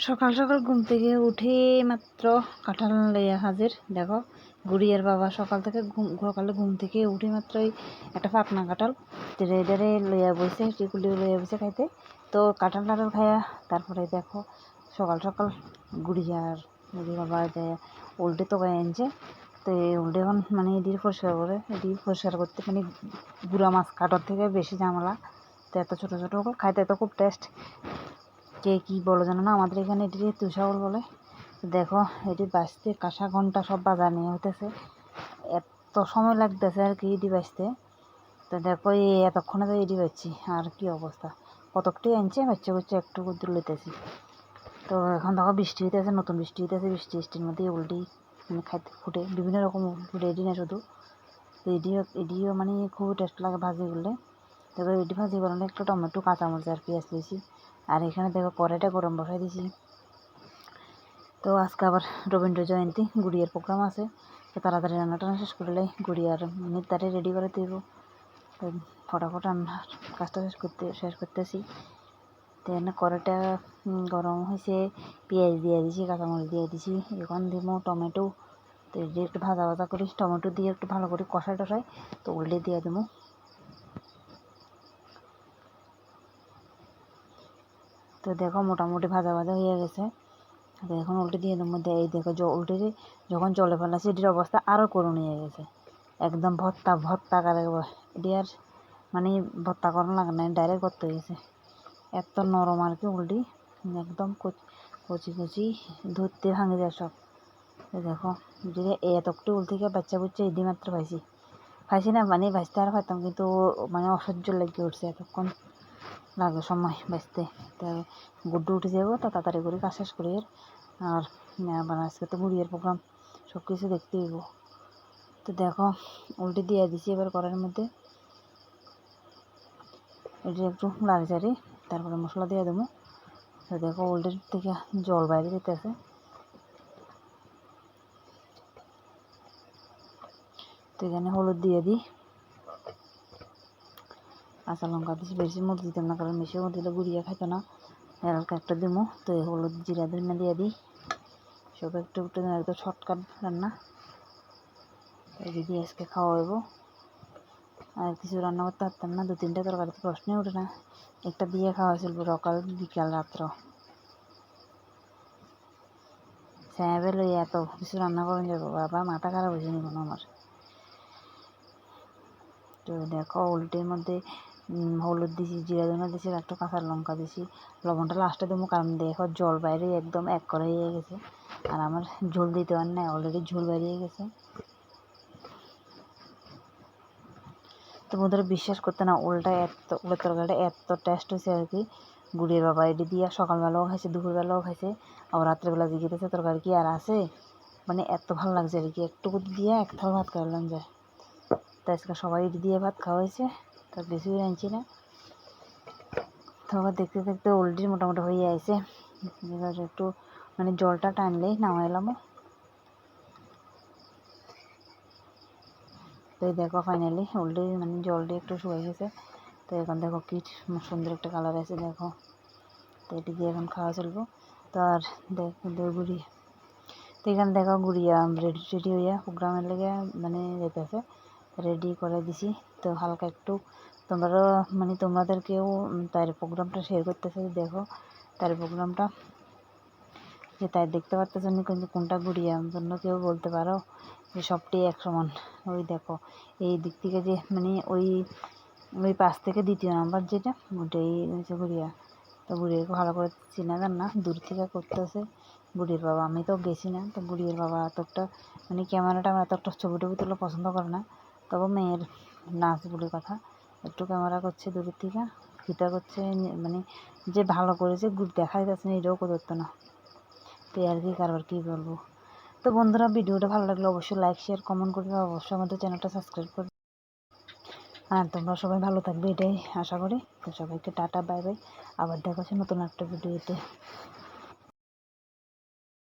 সকাল সকাল ঘুম থেকে উঠে মাত্র কাঁঠাল লইয়া হাজির। দেখো, গুড়িয়ার বাবা সকাল থেকে ঘুম, সকালে ঘুম থেকে উঠে মাত্রই একটা ফাঁকনা কাঁঠাল এদারে লইয়া বইছে, টিকুলি লইয়া বইছে খাইতে। তো কাঁঠাল টাঠাল খাইয়া তারপরে দেখো, সকাল সকাল গুড়িয়ার গুড়ি বাবা দেয় উল্টে তো গায়ে আনছে। তো উল্টে এখন মানে এদিকে পরিষ্কার করে, এদিকে পরিষ্কার করতে মানে গুঁড়া মাছ কাটার থেকে বেশি ঝামেলা। তো এত ছোটো ছোটো খাইতে এত খুব টেস্ট কে কী বলে জানো না? আমাদের এখানে এটি তুষাউল বলে, দেখো এটি বাঁচতে কাঁসা ঘণ্টা সব বাজার নিয়ে হইতেছে। এত সময় লাগতেছে আর কি এটি বাঁচতে। তো দেখো এই এতক্ষণে তো এটি বাচ্ছি, আর কি অবস্থা? কতকটি আনছে, বাচ্চা বাচ্চা একটু দূর লইতেছি। তো এখন দেখো বৃষ্টি হইতেছে, নতুন বৃষ্টি হইতেছে, বৃষ্টি বৃষ্টির মধ্যে উল্টি মানে খাইতে ফুটে বিভিন্ন রকম ফুটে এটি না শুধু। তো এটিও এটিও মানে খুব টেস্ট লাগে ভাজি করলে। তারপরে এটি ভাজি বানালে একটু টমেটো, কাঁচামরিচ আর পেঁয়াজ দিয়েছি আর এখানে দেখো কড়াইটা গরম বসাই দিয়েছি। তো আজকে আবার রবীন্দ্র জয়ন্তী, গুড়িয়ার প্রোগ্রাম আছে। তো তাড়াতাড়ি রান্না টান্না শেষ করলে গুড়িয়ার নিতারে রেডি করে দিব। তো ফটাফট রান্নার কাজটা শেষ করতে, শেষ করতেছি। তো এখানে কড়াইটা গরম হয়েছে, পেঁয়াজ দিয়ে দিছি, কাঁচামরিচ দিয়ে দিছি, এখন দিব টমেটো। তো একটু ভাজা ভাজা করি, টমেটো দিয়ে একটু ভালো করে কষাই টষাই তো উল্টে দিয়ে দেবো তো দেখো মোটামুটি ভাজা ভাজা হয়ে গেছে। তো এখন উল্টে দিয়ে দেবো এই দেখো উল্টে যখন জলে ফেলাছি এটির অবস্থা আরও করুণ হয়ে গেছে। একদম ভত্তা ভত্তা করে এটি আর মানে ভত্তা করানো লাগে না ডাইরেক্ট করতে গেছে এত নরম আর কি উল্টি, একদম কচি কচি ধরতে ভাঙে যায় সব। দেখো, যদি এতকটি উল থেকে বাচ্চা বুচ্চা এদি মাত্র পাইছি। পাইছি না মানে বাঁচতে আর পাইতাম, কিন্তু মানে অসহ্য লেগে উঠছে এতক্ষণ। লাগে সময় বাঁচতে তো গুড্ডু উঠে যাব, তা তাড়াতাড়ি করে কাজ শেষ করি আর মানে আজকে তো মুড়িয়ার প্রোগ্রাম সব কিছু দেখতে হইব। তো দেখো, উল্টে দিয়ে দিছি এবার করার মধ্যে। এটা একটু লাড়ি চাড়ি, তারপরে মশলা দিয়ে দেবো। তো দেখো, উল্টের থেকে জল বাইরে যেতেছে। তো এখানে হলুদ দিয়ে দিই। কাঁচা লঙ্কা দিছি বেশি মরিচ দিতাম না, কারণ বেশি মরিচ দিলে গুড়িয়া খাইতো না। হালকা একটা দিমো, তো হলুদ জিরা ধনিয়া দিয়ে দিই। সব একটু একটু একদম শর্টকাট রান্না দিদি আজকে খাওয়া হইব আর কিছু রান্না করতে পারতাম না দু তিনটা তরকারিতে প্রশ্নই ওঠে না। একটা দিয়ে খাওয়া হয়েছিল সকাল, বিকাল, রাত্র। স্যাবে লই এত কিছু রান্না করেন যাব বাবা, মাথা খারাপ হয়েছে নি কোনো আমার? তো দেখো, উল্টের মধ্যে হলুদ দিছি, জিরা ধনিয়া দিছি একটু কাঁচা লঙ্কা দিছি। লবণটা লাস্টে দেবো কারণ দেখো জল বাইরে একদম এক করে হয়ে গেছে। আর আমার ঝোল দিতে পার না অলরেডি ঝোল বেরিয়ে গেছে। তো বন্ধুরা, বিশ্বাস করতে না, উল্টা এত উলের তরকারিটা এত টেস্ট হয়েছে আর কি। গুড়ির বাবা এটি দিয়ে সকালবেলাও খাইছে, দুপুরবেলাও খাইছে। আবার রাত্রেবেলা জিজ্ঞেসে তরকারি কি আর আছে? মানে এত ভালো লাগছে আর কি। একটুকু দিয়ে এক থাল ভাত খাইলাম যায়। তো আজকে সবাই দিয়ে ভাত খাওয়া হয়েছে তার বেশি আনছি না। তো দেখতে দেখতে উল্টির মোটামুটি হয়ে আছে এবার একটু মানে জলটা টানলেই নামাইলাম তো দেখো ফাইনালি উল্টে মানে জলটি একটু শুয়ে গেছে। তো এখন দেখো কি সুন্দর একটা কালার আছে দেখো। তো এটি দিয়ে এখন খাওয়া চলবো। তো আর দেখো গুড়ি। তো এখানে দেখো গুড়িয়া রেডি রেডি হইয়া প্রোগ্রামের লেগে মানে যেতেছে রেডি করে দিছি। তো হালকা একটু তোমরাও মানে তোমাদেরকেও তার প্রোগ্রামটা শেয়ার করতেছে দেখো তার প্রোগ্রামটা যে তাই দেখতে পারতেছ কিন্তু কোনটা গুড়িয়া জন্য কেউ বলতে পারো যে সবটি এক সমান। ওই দেখো, এই দিক থেকে যে মানে ওই ওই পাশ থেকে দ্বিতীয় নাম্বার যেটা, ওটাই হচ্ছে গুড়িয়া তো গুড়িয়াকে ভালো করে চিনা যান না, দূর থেকে করতেছে। বুড়ির বাবা, আমি তো গেছি না, তো বুড়ির বাবা এতটা মানে ক্যামেরাটা আমার এতটা ছবি টবি তুলে পছন্দ করে না। তবে মেয়ের নাচ বলে কথা। একটু ক্যামেরা করছে দূরের থেকে ফিতা করছে মানে যে ভালো করেছে দেখাই যাচ্ছে না, এটাও করতো না। তো আর কি কারবার, কী বলব? তো বন্ধুরা, ভিডিওটা ভালো লাগলে অবশ্যই লাইক শেয়ার কমেন্ট করবে অবশ্যই আমাদের চ্যানেলটা সাবস্ক্রাইব করবে। আর তোমরা সবাই ভালো থাকবে, এটাই আশা করি। তো সবাইকে টাটা বাই বাই আবার দেখা হচ্ছে নতুন একটা ভিডিওতে